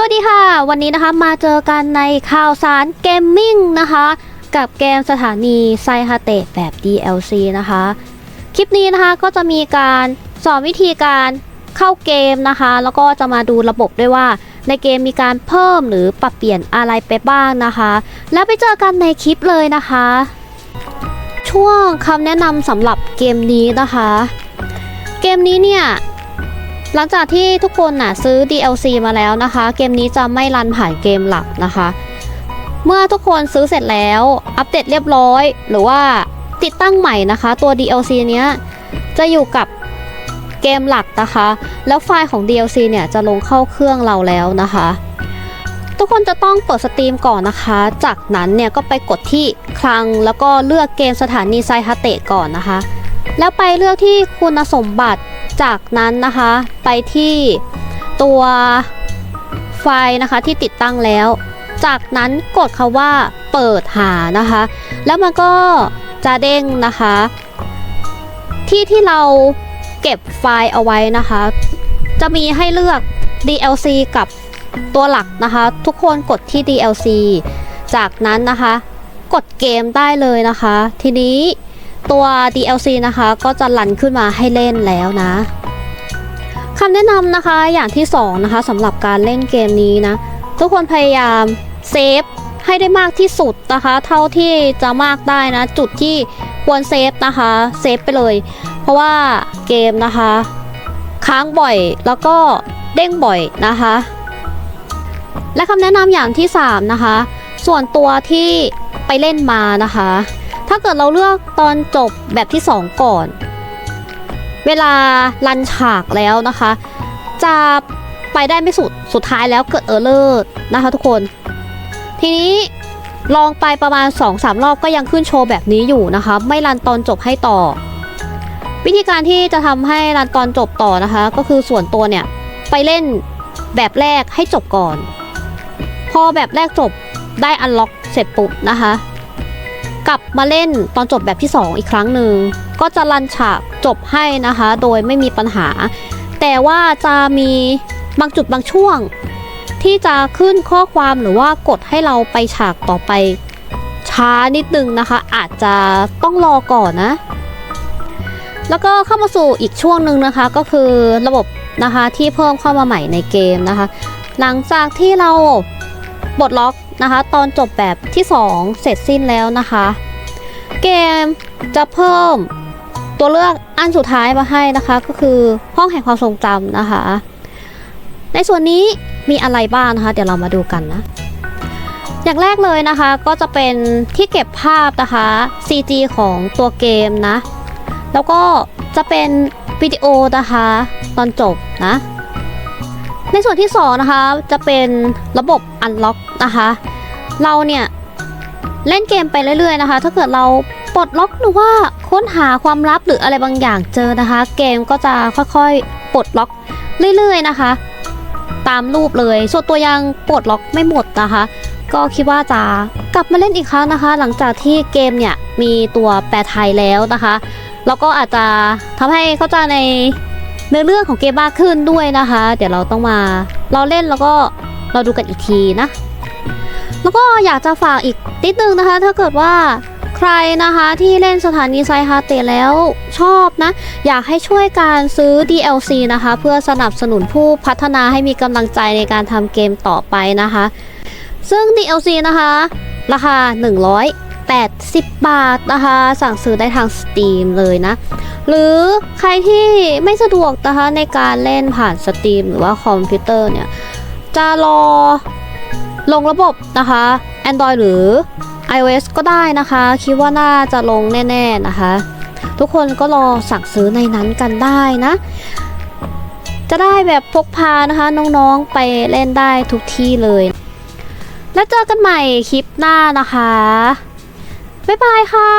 วัสดีค่ะ วันนี้นะคะมาเจอกันในข่าวสารเกมมิ่งนะคะ กับเกมสถานีไซฮาเตะแบบ DLC นะคะ คลิปนี้นะคะก็จะมีการสอนวิธีการเข้าเกมนะคะ แล้วก็จะมาดูระบบด้วยว่า ในเกมมีการเพิ่มหรือปรับเปลี่ยนอะไรไปบ้างนะคะ แล้วไปเจอกันในคลิปเลยนะคะ ช่วงคำแนะนำสำหรับเกมนี้นะคะ เกมนี้เนี่ย หลังจากที่ทุกคนน่ะซื้อ DLC มาแล้วนะคะ เกมนี้จะไม่รันผ่านเกมหลักนะคะ เมื่อทุกคนซื้อเสร็จแล้ว อัปเดตเรียบร้อย หรือว่าติดตั้งใหม่นะคะ ตัว DLC เนี้ยจะอยู่กับเกมหลักนะคะ แล้วไฟล์ของ DLC เนี่ยจะลงเข้าเครื่องเราแล้วนะคะ ทุกคนจะต้องเปิดสตรีมก่อนนะคะ จากนั้นเนี่ยก็ไปกดที่คลังแล้วก็เลือกเกมสถานีไซฮาเตะก่อนนะคะ แล้วไปเลือกที่คุณสมบัติ จากนั้นนะคะไปที่ตัวไฟนะคะที่ติดตั้งแล้ว จากนั้นกดคาว่าเปิดหานะคะ แล้วมันก็จะเด้งนะคะ ที่ที่เราเก็บไฟล์เอาไว้นะคะ จะมีให้เลือก DLC กับตัวหลักนะคะ ทุกคนกดที่ DLC จากนั้นนะคะ กดเกมได้เลยนะคะ ทีนี้ ตัว DLC นะคะก็จะลันขึ้นมาให้เล่นแล้วนะคำแนะนำนะคะอย่างที่สองนะคะสำหรับการเล่นเกมนี้นะทุกคนพยายามเซฟให้ได้มากที่สุดนะคะ เท่าที่จะมากได้นะ จุดที่ควรเซฟนะคะเซฟไปเลย เพราะว่าเกมนะคะ ค้างบ่อยแล้วก็เด้งบ่อยนะคะ และคำแนะนำอย่างที่ 3 นะคะ ส่วนตัวที่ไปเล่นมานะคะ ถ้าเกิดเราเลือกตอนจบแบบที่ 2 ก่อน เวลารันฉากแล้วนะคะ จะไปได้ไม่สุดสุดท้ายแล้วเกิดเออร์เลอร์นะคะทุกคน ทีนี้ลองไปประมาณ 2-3 รอบก็ยังขึ้นโชว์แบบนี้อยู่นะคะ ไม่รันตอนจบให้ต่อ วิธีการที่จะทำให้รันตอนจบต่อนะคะ ก็คือส่วนตัวเนี่ย ไปเล่นแบบแรกให้จบก่อน พอแบบแรกจบได้อันล็อกเสร็จปุ๊บนะคะ กลับมาเล่นตอนจบแบบที่ 2 อีกครั้งหนึ่งก็จะรันฉากจบให้นะคะ โดยไม่มีปัญหา แต่ว่าจะมีบางจุดบางช่วง ที่จะขึ้นข้อความหรือว่ากดให้เราไปฉากต่อไป ช้านิดนึงนะคะ อาจจะต้องรอก่อนนะ แล้วก็เข้ามาสู่อีกช่วงหนึ่งนะคะ ก็คือระบบนะคะที่เพิ่มเข้ามาใหม่ในเกมนะคะ หลังจากที่เราปลดล็อก นะคะ ตอนจบแบบที่ 2 เสร็จสิ้นแล้วนะคะ เกมจะเพิ่มตัวเลือกอันสุดท้ายมาให้นะคะ ก็คือห้องแห่งความทรงจำนะคะ ในส่วนนี้มีอะไรบ้างนะคะ เดี๋ยวเรามาดูกันนะ อย่างแรกเลยนะคะก็จะเป็นที่เก็บภาพนะคะ CG ของตัวเกมนะ แล้วก็จะเป็นวิดีโอนะคะ ตอนจบนะ ในส่วนที่2นะคะจะเป็นระบบ Unlock นะคะ เราเนี่ยเล่นเกมไปเรื่อยๆนะคะ ถ้าเกิดเราปลดล็อกหรือว่าค้นหาความลับหรืออะไรบางอย่างเจอนะคะ เกมก็จะค่อยๆปลดล็อกเรื่อยๆนะคะ ตามรูปเลย ส่วนตัวยังปลดล็อกไม่หมดนะคะ ก็คิดว่าจะกลับมาเล่นอีกครั้งนะคะ หลังจากที่เกมเนี่ยมีตัวแปลไทยแล้วนะคะ แล้วก็อาจจะทำให้เข้าใจใน เนื้อเรื่องของเกมมากขึ้นด้วยนะคะ เดี๋ยวเราต้องมาเราเล่นแล้วก็เราดูกันอีกทีนะ แล้วก็อยากจะฝากอีกนิดนึงนะคะ ถ้าเกิดว่าใครนะคะที่เล่นสถานีไซฮาเตแล้วชอบนะ อยากให้ช่วยการซื้อ DLC นะคะ เพื่อสนับสนุนผู้พัฒนาให้มีกำลังใจในการทำเกมต่อไปนะคะ ซึ่ง DLC นะคะ ราคา 80 บาทนะคะ สั่งซื้อได้ทาง Steam เลยนะ หรือใครที่ไม่สะดวกนะคะในการเล่นผ่าน Steam หรือว่าคอมพิวเตอร์เนี่ย จะรอลงระบบนะคะ Android หรือ iOS ก็ได้นะคะ คิดว่าน่าจะลงแน่ๆนะคะ ทุกคนก็รอสั่งซื้อในนั้นกันได้นะ จะได้แบบพกพานะคะ น้องๆไปเล่นได้ทุกที่เลย แล้วเจอกันใหม่คลิปหน้านะคะ บ๊ายบายค่ะ